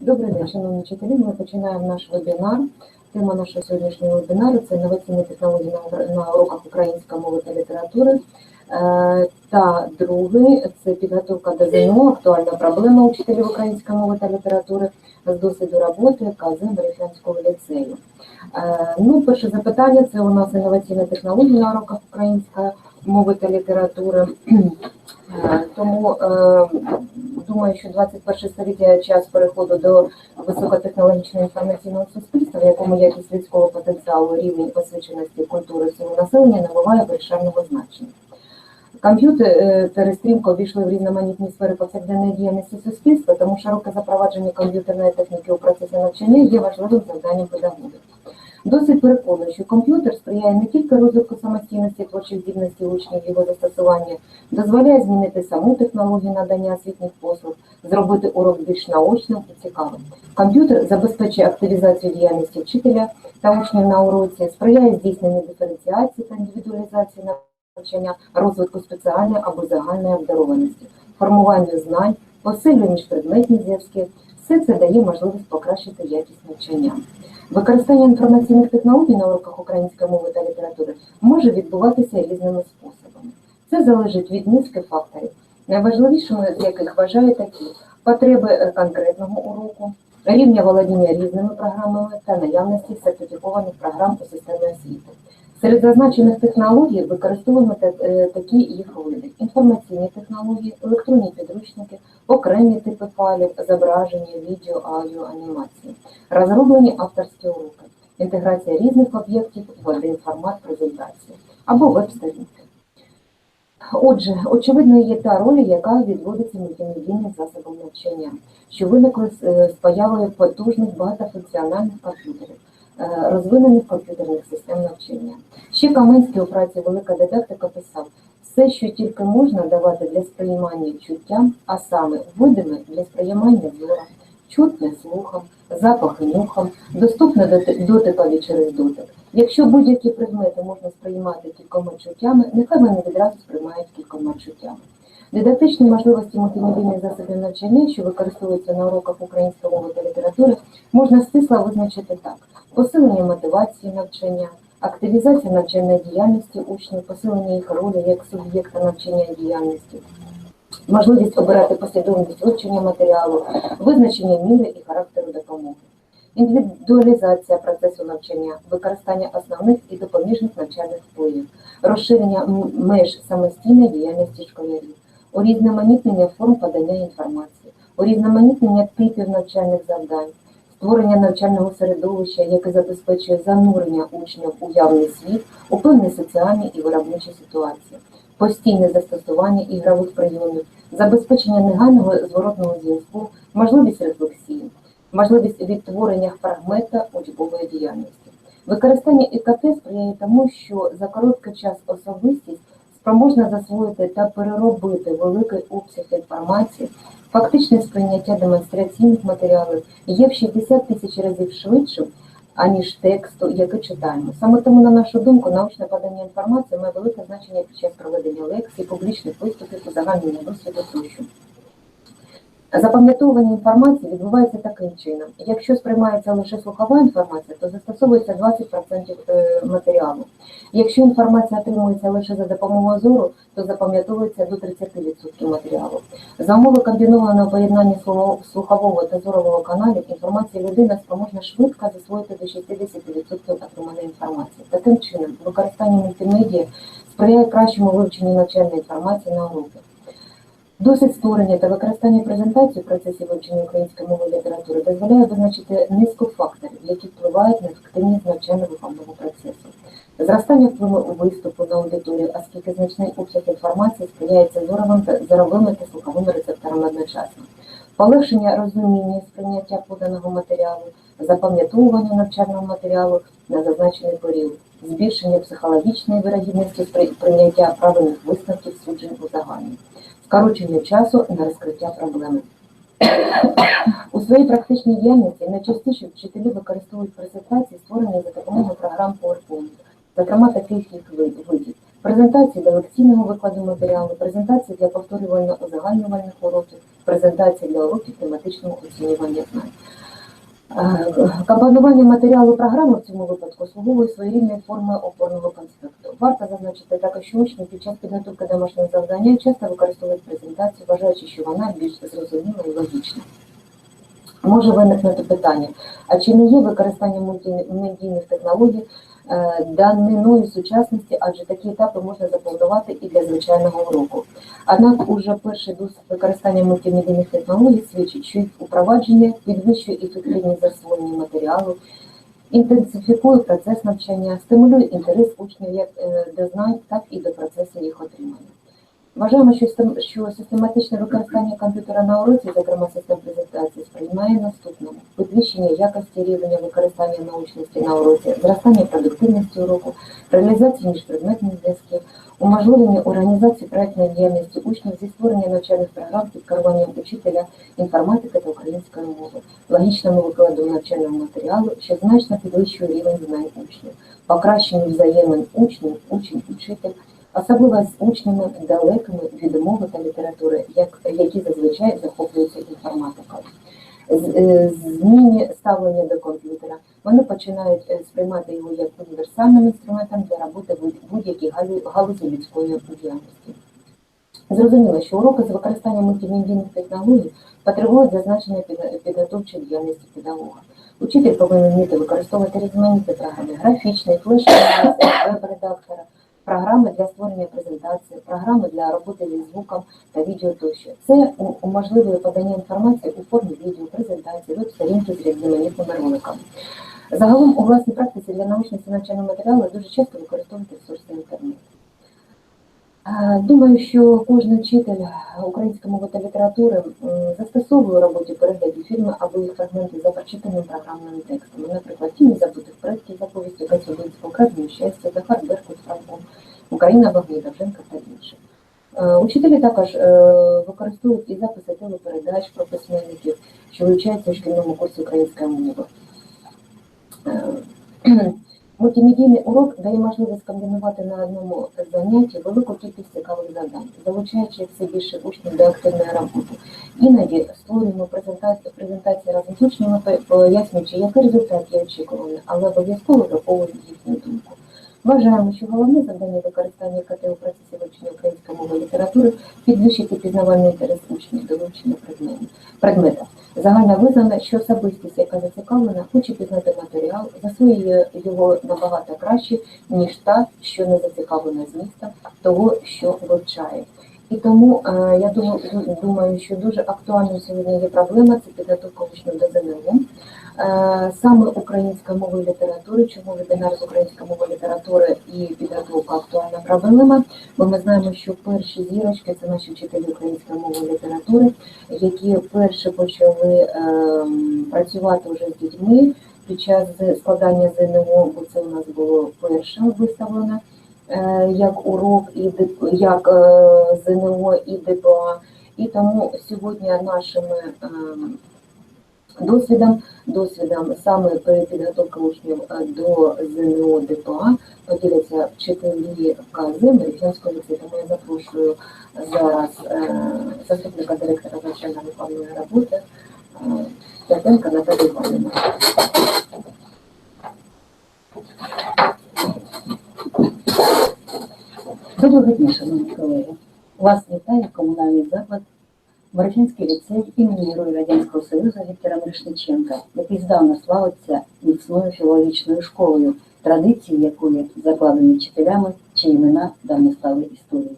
Добрий день, шановні вчителі. Ми починаємо наш вебінар. Тема нашого сьогоднішнього вебінару це інноваційні технології на, уроках української мови та літератури. Е, та другий це підготовка до ЗНО, актуальна проблема учителів української мови та літератури з досвіду роботи КЗ Берехлянського ліцею. Е, ну, перше запитання це у нас інноваційні технології на уроках української мови та літератури. Е, Тому е, думаю, що 21 століття час переходу до високотехнологічного інформаційного суспільства, в якому якість людського потенціалу, рівень освіченості культури всього населення набуває вирішального значення. Комп'ютери стрімко увійшли в різноманітні сфери повсякденної діяльності суспільства, тому широке запровадження комп'ютерної техніки у процесі навчання є важливим завданням педагогів. Досить переконує, що комп'ютер сприяє не тільки розвитку самостійності творчих здібностей учнів, його застосування, дозволяє змінити саму технологію надання освітніх послуг, зробити урок більш наочним і цікавим. Комп'ютер забезпечує активізацію діяльності вчителя та учнів на уроці, сприяє здійсненню диференціації та індивідуалізації навчання, розвитку спеціальної або загальної обдарованості, формуванню знань, посилює міжпредметні зв'язки. Все це дає можливість покращити якість навчання. Використання інформаційних технологій на уроках української мови та літератури може відбуватися різними способами. Це залежить від низки факторів, найважливішими з яких вважає такі потреби е, конкретного уроку, рівня володіння різними програмами та наявності сертифікованих програм у системі освіти. Серед зазначених технологій використовуємо е, такі їх види: інформаційні технології, електронні підручники, окремі типи файлів, зображення, відео, аудіо, анімації, розроблені авторські уроки, інтеграція різних об'єктів в один формат презентації або веб-сторінки. Отже, очевидно, є та роль, яка відводиться мультимедійним засобам навчання, що виникли з, е, появою потужних багатофункціональних комп'ютерів, розвинених комп'ютерних систем навчання. Ще Каменський у праці Велика дидактика писав, все, що тільки можна давати для сприймання чуттям, а саме видиме для сприймання зором, чутне слухом, запахи нюхом, доступне доти- дотикові через дотик. Якщо будь-які предмети можна сприймати кількома чуттями, нехай вони відразу сприймають кількома чуттями. Дидактичні можливості мультимедійних засобів навчання, що використовуються на уроках української мови та літератури, можна стисло визначити так: посилення мотивації навчання, активізація навчальної діяльності учнів, посилення їх ролі як суб'єкта навчання діяльності, можливість обирати послідовність вивчення матеріалу, визначення міри і характеру допомоги. Індивідуалізація процесу навчання, використання основних і допоміжних навчальних впливів, розширення меж самостійної діяльності школярів, урізноманітнення форм подання інформації, урізноманітнення типів навчальних завдань, створення навчального середовища, яке забезпечує занурення учнів у явний світ, у певні соціальні і виробничі ситуації, постійне застосування ігрових прийомів, забезпечення негайного зворотного зв'язку, можливість рефлексії, можливість відтворення фрагмента учбової діяльності. Використання ІКТ сприяє тому, що за короткий час особистість спроможна засвоїти та переробити великий обсяг інформації, фактичне сприйняття демонстраційних матеріалів є в 60 тисяч разів швидшим, аніж тексту, який читаємо. Саме тому, на нашу думку, научне подання інформації має велике значення під час проведення лекцій, публічних виступів, узагальнення досвіду тощо. Запам'ятовування інформації відбувається таким чином. Якщо сприймається лише слухова інформація, то застосовується 20% е, матеріалу. Якщо інформація отримується лише за допомогою зору, то запам'ятовується до 30% матеріалу. За умови комбінованого поєднання слухового- та зорового каналів інформація людина спроможна швидко засвоїти до 60% отриманої інформації. Таким чином, використання мультимедіа сприяє кращому вивченню навчальної інформації на уроках. Досвід створення та використання презентацій в процесі вивчення української мови і літератури дозволяє визначити низку факторів, які впливають на ефективність навчально-виховного процесу. Зростання впливу виступу на аудиторію, оскільки значний обсяг інформації сприяється зоровим та зоровими та слуховими рецепторами одночасно. Полегшення розуміння сприйняття поданого матеріалу, запам'ятовування навчального матеріалу на зазначений період, збільшення психологічної вирогідності спри- прийняття правильних висновків суджень у загальні скорочення часу на розкриття проблеми. У своїй практичній діяльності найчастіше вчителі використовують презентації, створені за допомогою програм PowerPoint, зокрема таких їх видів презентації для лекційного викладу матеріалу, презентації для повторювально-узагальнювальних уроків, презентації для уроків тематичного оцінювання знань. Е, Компонування матеріалу програми в цьому випадку слуговує своєрідної форми опорного конспекту. Варто зазначити також, що учні під час підготовки домашнього завдання часто використовують презентацію, вважаючи, що вона більш зрозуміла і логічна. Може виникнути питання, а чи не є використання мультимедійних технологій даниною сучасності, адже такі етапи можна запланувати і для звичайного уроку. Однак уже перший досвід використання мультимедійних технологій свідчить, що їх упровадження підвищує ефективність засвоєння матеріалу, інтенсифікує процес навчання, стимулює інтерес учнів як е, до знань, так і до процесу їх отримання. Вважаємо, що систематичне використання комп'ютера на уроці, зокрема систем презентації, сприймає наступному підвищення якості рівня використання научності на уроці, зростання продуктивності уроку, реалізації міжпредметних зв'язків, уможливлення організації проектної діяльності учнів зі створення навчальних програм під керуванням учителя інформатики та української мови, логічному викладу навчального матеріалу, що значно підвищує рівень знань учнів, покращенню взаємин учнів, учень-учитель, особливо з учнями далекими від мови та літератури, як, які зазвичай захоплюються інформатикою. Е, Зміні ставлення до комп'ютера. Вони починають е, сприймати його як універсальним інструментом для роботи в будь-якій галузі людської діяльності. Зрозуміло, що уроки з використанням мультимедійних технологій потребують зазначення підготовчої діяльності педагога. Учитель повинен вміти використовувати різноманітні програми, графічний, флеш веб-редактора, програми для створення презентації, програми для роботи зі звуком та відео тощо. Це уможливує подання інформації у формі відео, презентації, веб-сторінки з різноманітними роликами. Загалом у власній практиці для научності навчального матеріалу дуже часто використовують ресурси інтернету. Е, Думаю, що кожен вчитель української мови та літератури застосовує у роботі перегляді фільми або їх фрагменти за прочитаним програмним текстом. Наприклад, «Тіні забутих предків за повістю Кацюбинського, «Крадені щастя, Захар Беркут, Франком, Україна Вагні Довженка та інші. Е, Учителі також е, використовують і записи телепередач про письменників, що вивчаються у шкільному курсі української мови. Мультимедійний урок дає можливість комбінувати на одному занятті велику кількість цікавих завдань, залучаючи все більше учнів до активної роботи. Іноді створюємо презентації, презентації разом з учнями, пояснюючи, який результат є очікуваний, але обов'язково враховуємо їхню думку. Вважаємо, що головне завдання використання КТ у процесі вивчення української мови і літератури підвищити пізнавальний інтерес учнів до вивчення предмета. Загально визнано, що особистість, яка зацікавлена, хоче пізнати матеріал, засвоює його набагато краще, ніж та, що не зацікавлена змістом того, що вивчає. І тому е, я думаю, що дуже актуальною сьогодні є проблема це підготовка учнів до ЗНО. Е, Саме українська мова і літератури, чому вебінар з української мови літератури і підготовка актуальна проблема, бо ми знаємо, що перші зірочки це наші вчителі української мови і літератури, які перше почали ем, працювати вже з дітьми під час складання ЗНО, бо це у нас було перше виставлено е, як урок і як е, ЗНО і ДПА. І тому сьогодні нашими ем, досвідом, досвідом саме при підготовці учнів е, до ЗНО ДПА поділяться вчителі КЗ Мерехянського ліцею. Тому я запрошую зараз е, заступника директора навчально-виховної роботи е, П'ятенка Наталію Іванівну. Доброго дня, шановні колеги. Вас вітає комунальний заклад Борочинський ліцей імені Героя Радянського Союзу Віктора Мирошниченка, який здавна славиться міцною філологічною школою, традиції якої закладені вчителями, чи імена давно стали історією.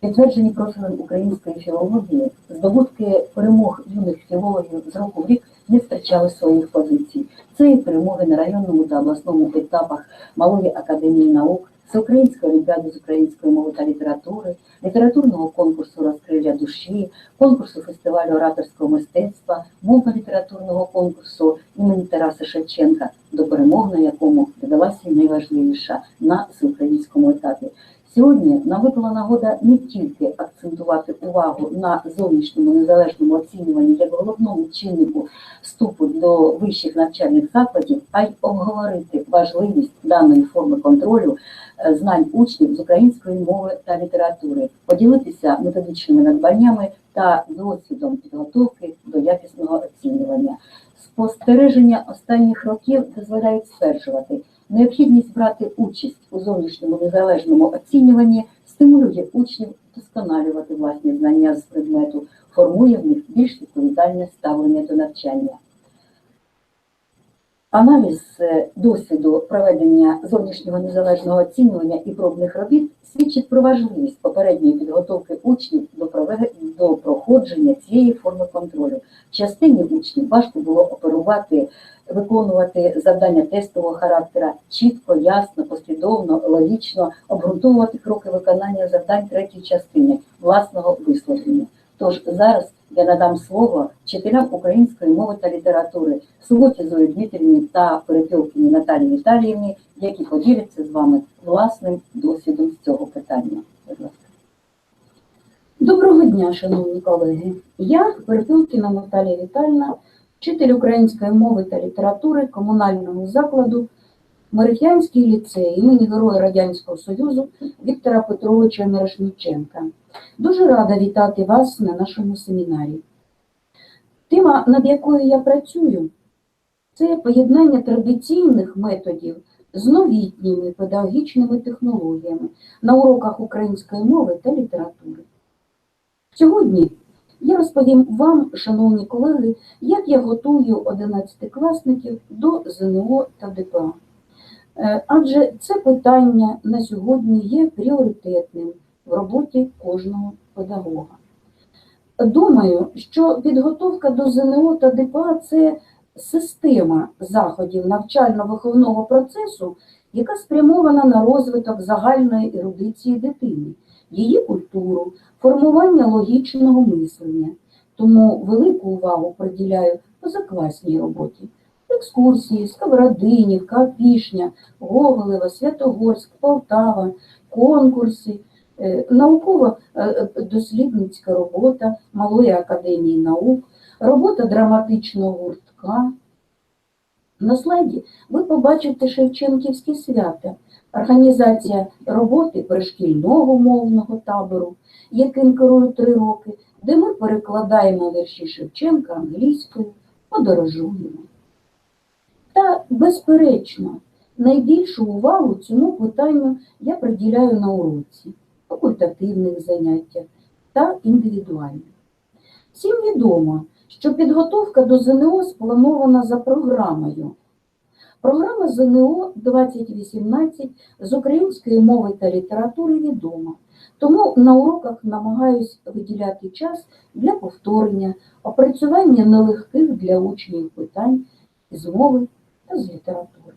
Підтверджені профілем української філології, здобутки перемог юних філологів з року в рік не втрачали своїх позицій. Це і перемоги на районному та обласному етапах Малої академії наук, Всеукраїнської олімпіади з української мови та літератури, літературного конкурсу Розкриття душі, конкурсу фестивалю ораторського мистецтва, мовно-літературного конкурсу імені Тараса Шевченка, до перемог на якому додалася найважливіша на всеукраїнському етапі. Сьогодні нам випала нагода не тільки акцентувати увагу на зовнішньому незалежному оцінюванні як головному чиннику вступу до вищих навчальних закладів, а й обговорити важливість даної форми контролю е, знань учнів з української мови та літератури, поділитися методичними надбаннями та досвідом підготовки до якісного оцінювання. Спостереження останніх років дозволяють стверджувати, необхідність брати участь у зовнішньому незалежному оцінюванні стимулює учнів вдосконалювати власні знання з предмету, формує в них більш відповідальне ставлення до навчання. Аналіз е, досвіду проведення зовнішнього незалежного оцінювання і пробних робіт свідчить про важливість попередньої підготовки учнів до, до проходження цієї форми контролю. Частині учнів важко було оперувати, виконувати завдання тестового характера чітко, ясно, послідовно, логічно, обґрунтовувати кроки виконання завдань третьої частини власного висловлення. Тож зараз я надам слово вчителям української мови та літератури Суботі Зої Дмитрівні та Перепілкіні Наталії Віталіївні, які поділяться з вами власним досвідом з цього питання. Будь ласка. Доброго дня, шановні колеги. Я Перепілкіна Наталія Вітальна, вчитель української мови та літератури комунального закладу Мерехянський ліцей імені Героя Радянського Союзу Віктора Петровича Мирошниченка. Дуже рада вітати вас на нашому семінарі. Тема, над якою я працюю, це поєднання традиційних методів з новітніми педагогічними технологіями на уроках української мови та літератури. Сьогодні я розповім вам, шановні колеги, як я готую 11-класників до ЗНО та ДПА. Е, Адже це питання на сьогодні є пріоритетним в роботі кожного педагога. Думаю, що підготовка до ЗНО та ДПА це система заходів навчально-виховного процесу, яка спрямована на розвиток загальної ерудиції дитини, її культуру, формування логічного мислення. Тому велику увагу приділяю позакласній роботі. Екскурсії, Сковородинівка, Пішня, Гоголева, Святогорськ, Полтава, конкурси, е, науково-дослідницька робота Малої академії наук, робота драматичного гуртка. На слайді ви побачите Шевченківські свята, організація роботи пришкільного мовного табору, яким керую три роки, де ми перекладаємо вірші Шевченка англійською, подорожуємо. Та, безперечно, найбільшу увагу цьому питанню я приділяю на уроці, факультативних заняттях та індивідуальних. Всім відомо, що підготовка до ЗНО спланована за програмою. Програма ЗНО 2018 з української мови та літератури відома, тому на уроках намагаюсь виділяти час для повторення, опрацювання нелегких для учнів питань з мови з літератури.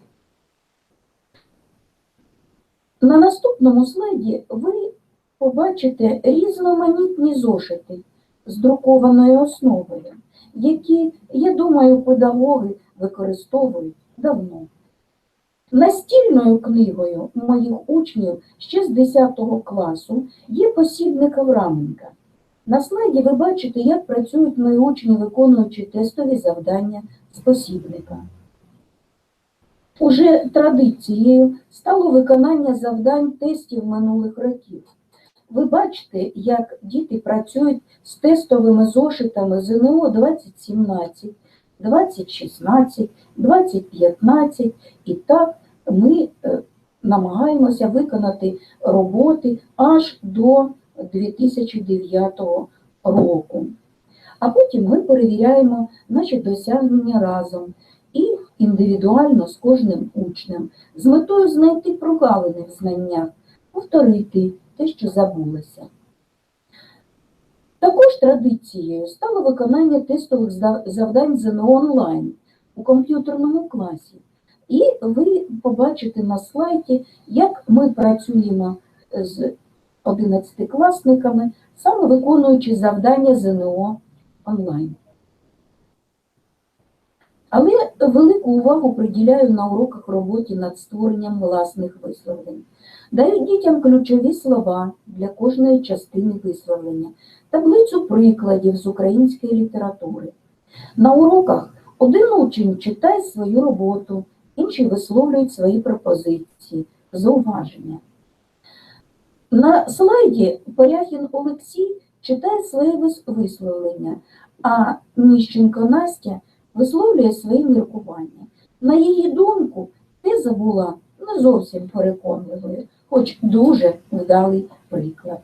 На наступному слайді ви побачите різноманітні зошити з друкованою основою, які, я думаю, педагоги використовують давно. Настільною книгою моїх учнів ще з 10 класу є посібник Авраменка. На слайді ви бачите, як працюють мої учні, виконуючи тестові завдання з посібника. Уже традицією стало виконання завдань тестів минулих років. Ви бачите, як діти працюють з тестовими зошитами ЗНО 2017, 2016, 2015 і так ми е, намагаємося виконати роботи аж до 2009 року. А потім ми перевіряємо наші досягнення разом і індивідуально з кожним учнем, з метою знайти прогалини в знаннях, повторити те, що забулося. Також традицією стало виконання тестових завдань ЗНО онлайн у комп'ютерному класі. І ви побачите на слайді, як ми працюємо з 11-класниками, саме виконуючи завдання ЗНО онлайн. Але велику увагу приділяю на уроках роботі над створенням власних висловлень. Даю дітям ключові слова для кожної частини висловлення, таблицю прикладів з української літератури. На уроках один учень читає свою роботу, інші висловлюють свої пропозиції, зауваження. На слайді Поряхін Олексій читає своє висловлення, а Міщенко Настя висловлює свої міркування. На її думку, теза була не зовсім переконливою, хоч дуже вдалий приклад.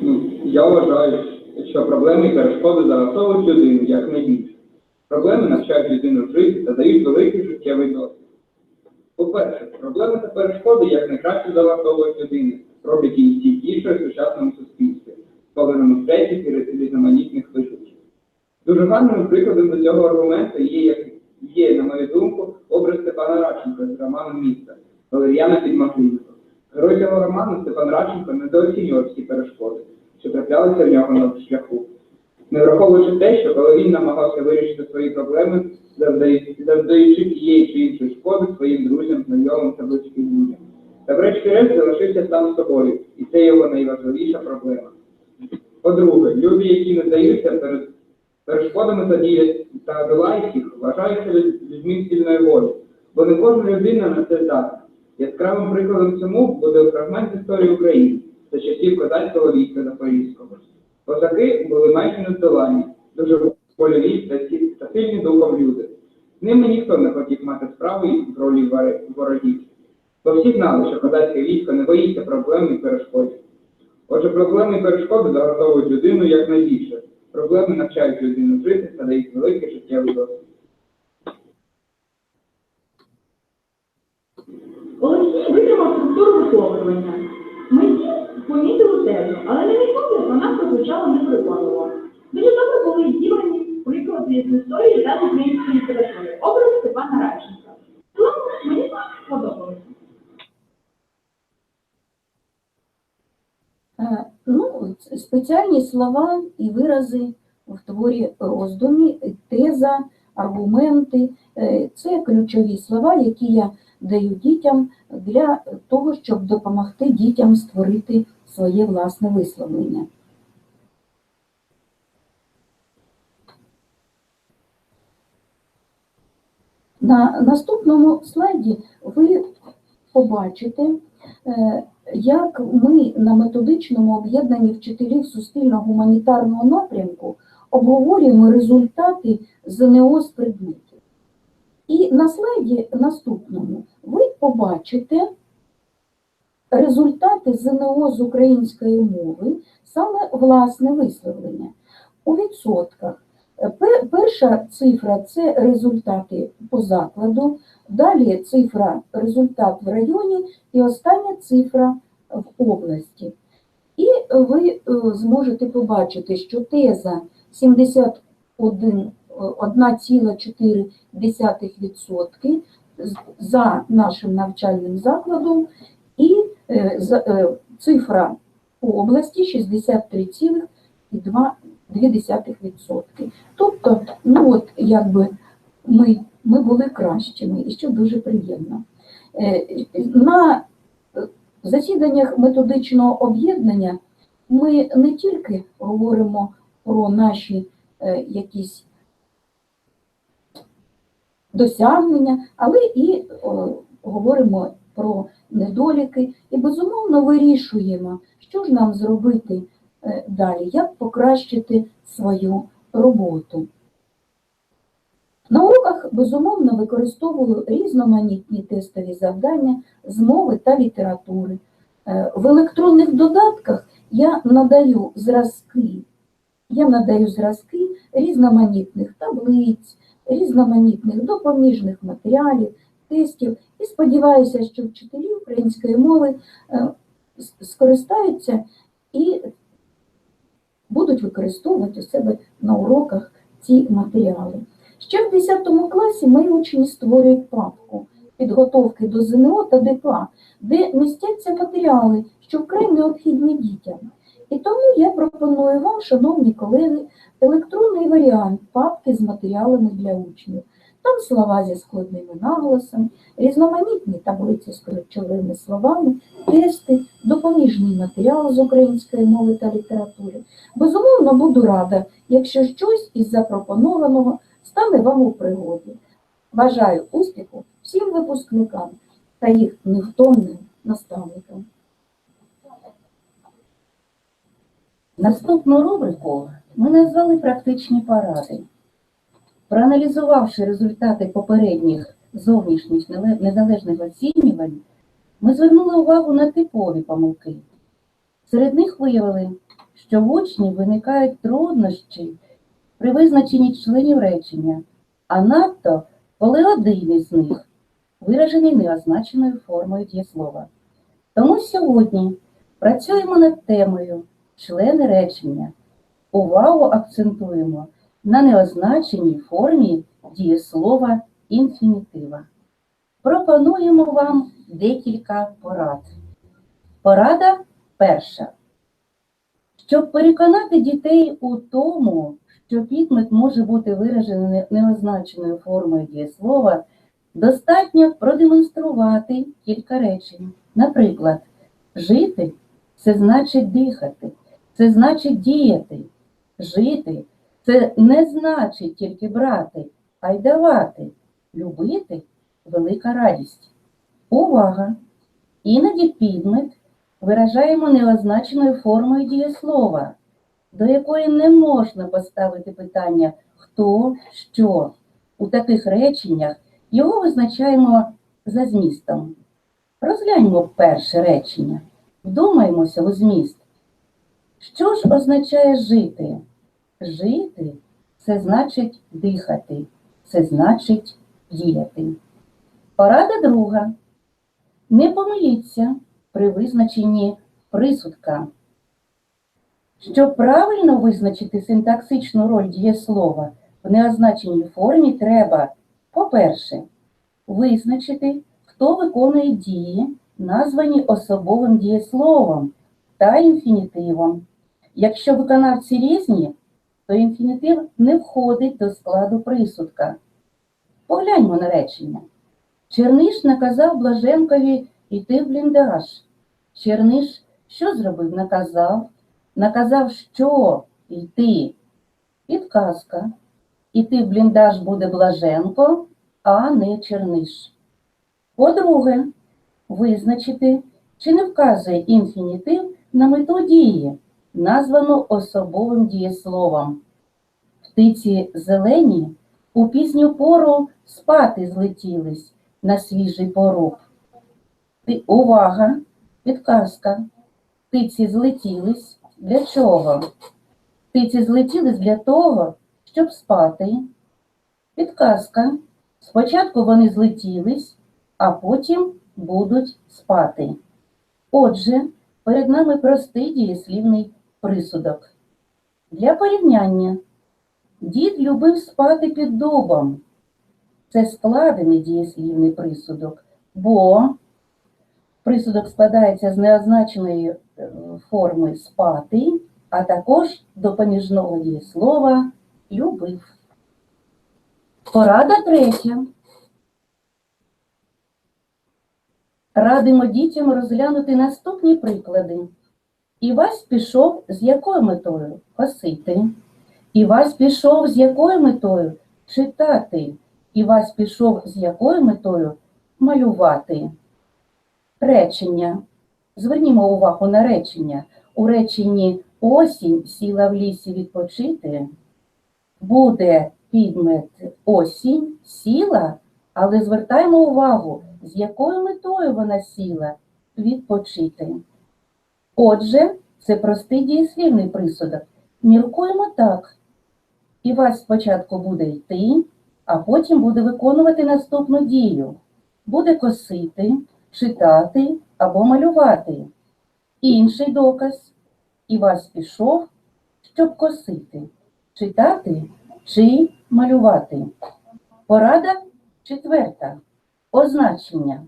Ну, я вважаю, що проблеми і перешкоди заготовують людину як найбільше. Проблеми навчають людину жити та дають великий життєвий досвід. По-перше, проблеми та перешкоди як найкраще заготовують людину, роблять її стійкішою в сучасному суспільстві, сповненому стресів і різноманітних викликів. Дуже гарним прикладом до цього аргументу є, як є, на мою думку, образ Степана Радченка з роману «Місто» Валеріана Підмогильного. Герой цього роману Степан Радченко недооцінював всі перешкоди, що траплялися в нього на шляху. Не враховуючи те, що коли він намагався вирішити свої проблеми, завдаючи тієї чи іншої шкоди своїм друзям, знайомим та близьким людям. Та врешті-решт залишився сам собою, і це його найважливіша проблема. По-друге, люди, які не здаються перед перешкодами та діють та долають їх, вважаються людьми сильної волі, бо не кожна людина на це здатна. Яскравим прикладом цьому буде фрагмент історії України за часів козацького війська Запорізького. Козаки були майже нездоланні, дуже вольові та сильні духом люди. З ними ніхто не хотів мати справи в ролі ворогів. Бо всі знали, що козацьке військо не боїться проблем і перешкод. Отже, проблеми і перешкоди заготовують людину якнайбільше. Проблеми навчають людину жити та дають великий життєвий досвід. Олексій витримав структуру висловлювання. Ми помітили тезу, але на мій погляд вона прозвучала непереконливо. Дуже добре були зібрані приклади з історії та української літератури. Образ Степана Радченка. Тому мені сподобалося. Е, Ну, спеціальні слова і вирази в творі роздумі, теза, аргументи е, це ключові слова, які я даю дітям для того, щоб допомогти дітям створити своє власне висловлення. На наступному слайді ви побачите, е, як ми на методичному об'єднанні вчителів суспільно-гуманітарного напрямку обговорюємо результати ЗНО з предметів. І на слайді наступному ви побачите результати ЗНО з української мови, саме власне висловлення. У відсотках перша цифра це результати по закладу, далі цифра результат в районі і остання цифра в області. І ви е, зможете побачити, що теза 71 1,4% за нашим навчальним закладом, і е, е, цифра по області 63,2%. Тобто, ну от якби ми, ми були кращими, і що дуже приємно. Е, На засіданнях методичного об'єднання ми не тільки говоримо про наші якісь досягнення, але і о, говоримо про недоліки і безумовно вирішуємо, що ж нам зробити е, далі, як покращити свою роботу. На уроках безумовно використовую різноманітні тестові завдання з мови та літератури. Е, В електронних додатках я надаю зразки, я надаю зразки різноманітних таблиць, різноманітних допоміжних матеріалів, тестів і сподіваюся, що вчителі української мови е, скористаються і будуть використовувати у себе на уроках ці матеріали. Ще в 10 класі мої учні створюють папку підготовки до ЗНО та ДПА, де містяться матеріали, що вкрай необхідні дітям. І тому я пропоную вам, шановні колеги, електронний варіант папки з матеріалами для учнів. Там слова зі складними наголосами, різноманітні таблиці з ключовими словами, тести, допоміжний матеріал з української мови та літератури. Безумовно, буду рада, якщо щось із запропонованого стане вам у пригоді. Бажаю успіху всім випускникам та їх невтомним наставникам. Наступну рубрику ми назвали практичні поради. Проаналізувавши результати попередніх зовнішніх незалежних оцінювань, ми звернули увагу на типові помилки. Серед них виявили, що в учнів виникають труднощі при визначенні членів речення, а надто коли один із них виражений неозначеною формою дієслова. Тому сьогодні працюємо над темою члени речення. Увагу акцентуємо на неозначеній формі дієслова інфінітива. Пропонуємо вам декілька порад. Порада перша. Щоб переконати дітей у тому, що підмет може бути виражений неозначеною формою дієслова, достатньо продемонструвати кілька речень. Наприклад, жити це значить дихати, це значить діяти. Жити це не значить тільки брати, а й давати. Любити велика радість. Увага! Іноді підмет виражаємо неозначеною формою дієслова, до якої не можна поставити питання хто, що. У таких реченнях його визначаємо за змістом. Розгляньмо перше речення. Вдумаємося у зміст. Що ж означає жити? Жити це значить дихати, це значить діяти. Порада друга. Не помиліться при визначенні присудка. Щоб правильно визначити синтаксичну роль дієслова в неозначеній формі, треба, по-перше, визначити, хто виконує дії, названі особовим дієсловом та інфінітивом. Якщо виконавці різні, то інфінітив не входить до складу присудка. Погляньмо на речення. Черниш наказав Блаженкові йти в бліндаж. Черниш що зробив? Наказав. Наказав, що йти. Підказка. Іти в бліндаж буде Блаженко, а не Черниш. По-друге, визначити, чи не вказує інфінітив на мету дії, названу особовим дієсловом. Птиці зелені у пізню пору спати злетілись на свіжий поруб. Увага! Підказка. Птиці злетілись для чого? Птиці злетілись для того, щоб спати. Підказка. Спочатку вони злетілись, а потім будуть спати. Отже, перед нами простий дієслівний присудок. Для порівняння. Дід любив спати під дубом. Це складений дієслівний присудок, бо присудок складається з неозначеної е, форми спати, а також допоміжного дієслова любив. Порада третя. Радимо дітям розглянути наступні приклади. Івась пішов з якою метою? Косити. Івась пішов з якою метою? Читати. Івась пішов з якою метою? Малювати. Речення. Звернімо увагу на речення. У реченні осінь сіла в лісі відпочити. Буде підмет осінь, сіла, але звертаємо увагу, з якою метою вона сіла відпочити. Отже, це простий дієслівний присудок. Міркуємо так. Івась спочатку буде йти, а потім буде виконувати наступну дію. Буде косити, читати або малювати. Інший доказ. і вас пішов, щоб косити, читати чи малювати. Порада четверта. Означення.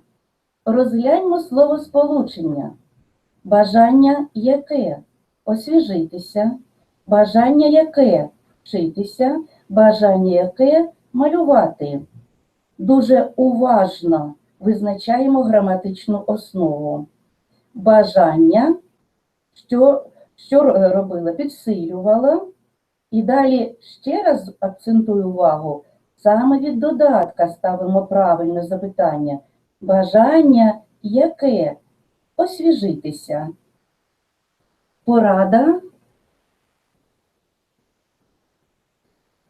Розгляньмо словосполучення. Бажання яке? Освіжитися. Бажання яке? Вчитися. Бажання яке? Малювати. Дуже уважно визначаємо граматичну основу. Бажання, що, що робила? Підсилювала. І далі ще раз акцентую увагу, саме від додатка ставимо правильне запитання. Бажання яке? Освіжитися. Порада.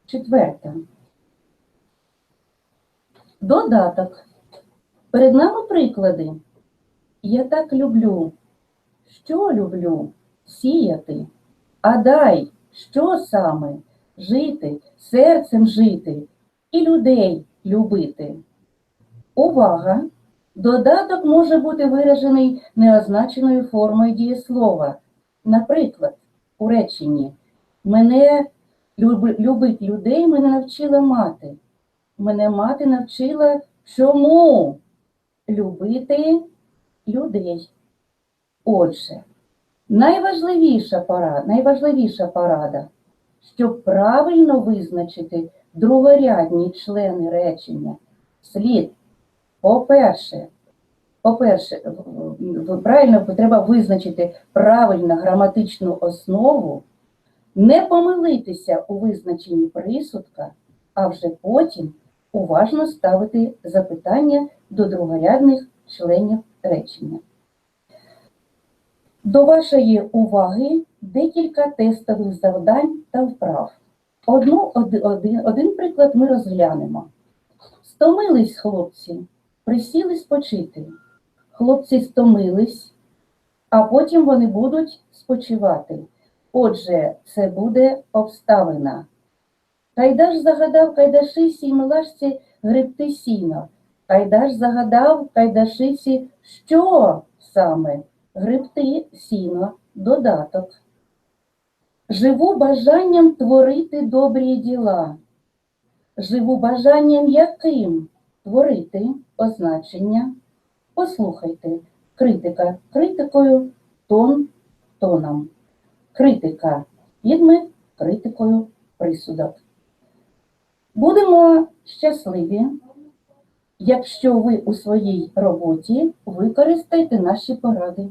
Четверта. Додаток. Перед нами приклади. Я так люблю. Що люблю? Сіяти. А дай, що саме? Жити, серцем жити і людей любити. Увага! Додаток може бути виражений неозначеною формою дієслова. Наприклад, у реченні Мене любить людей мене навчила мати. Мене мати навчила чому любити людей. Отже, найважливіша порада, найважливіша порада, щоб правильно визначити другорядні члени речення, слід, по-перше, по-перше, правильно треба визначити правильну граматичну основу, не помилитися у визначенні присудка, а вже потім уважно ставити запитання до другорядних членів речення. До вашої уваги декілька тестових завдань та вправ. Одну, один, один приклад ми розглянемо. Стомились хлопці, присіли спочити. Хлопці стомились, а потім вони будуть спочивати. Отже, це буде обставина. Кайдаш загадав кайдашисі і милашці гребти сіно. Кайдаш загадав кайдашиці, що саме гребти сіно, додаток. Живу бажанням творити добрі діла. Живу бажанням яким творити означення. Послухайте, критика критикою, тон тоном. Критика підмет, критикою присудок. Будемо щасливі, якщо ви у своїй роботі використаєте наші поради.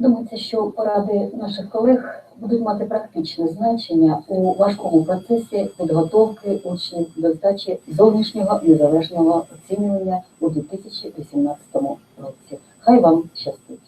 Думається, що поради наших колег будуть мати практичне значення у важкому процесі підготовки учнів до здачі зовнішнього незалежного оцінювання у 2018 році. Хай вам щастить!